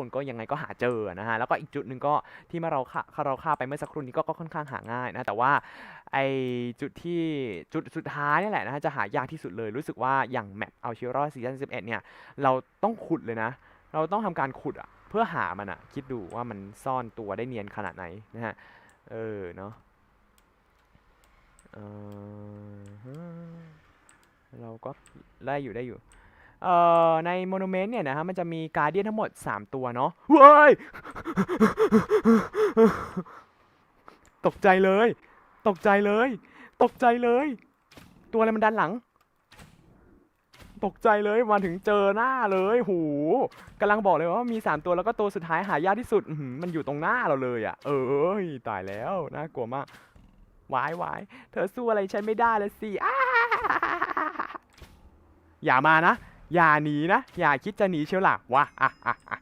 คนก็ยังไงก็หาเจอนะฮะแล้วก็อีกจุดหนึ่งก็ที่เมื่อเราฆ่าเราฆ่าไปเมื่อสักครู่นี้ก็ค่อนข้างหาง่ายนะแต่ว่าไอจุดที่จุดสุดท้ายนี่แหละนะฮะจะหายากที่สุดเลยรู้สึกว่าอย่างแมปเอาชิโร่ซีซั่น11เนี่ยเราต้องขุดเลยนะ เราต้องทำการขุดอะเพื่อหามันอะคิดดูว่ามันซ่อนตัวได้เนียนขนาดไหนนะฮะเออเนาะเออฮะเราก็ได้อยู่ได้อยู่ เอ่อในโมนูเมนต์เนี่ยนะฮะมันจะมีการเดียนทั้งหมด 3 ตัวเนาะเว้ย ตกใจเลย ตกใจเลย ตกใจเลย ตัวอะไรมันดันหลัง ตกใจเลยมาถึงเจอหน้าเลยหูกำลังบอกเลยว่ามี 3 ตัวแล้วก็ตัวสุดท้ายหายากที่สุดอื้อหือมันอยู่ตรงหน้าเราเลยอะ่ะ เอ้ยตายแล้วน่ากลัวมากวายวายเธอสู้อะไรฉันไม่ได้เลยสิอ้าอย่ามานะ อย่าหนีนะ อย่าคิดจะหนีเชียวล่ะวะอะอะอะ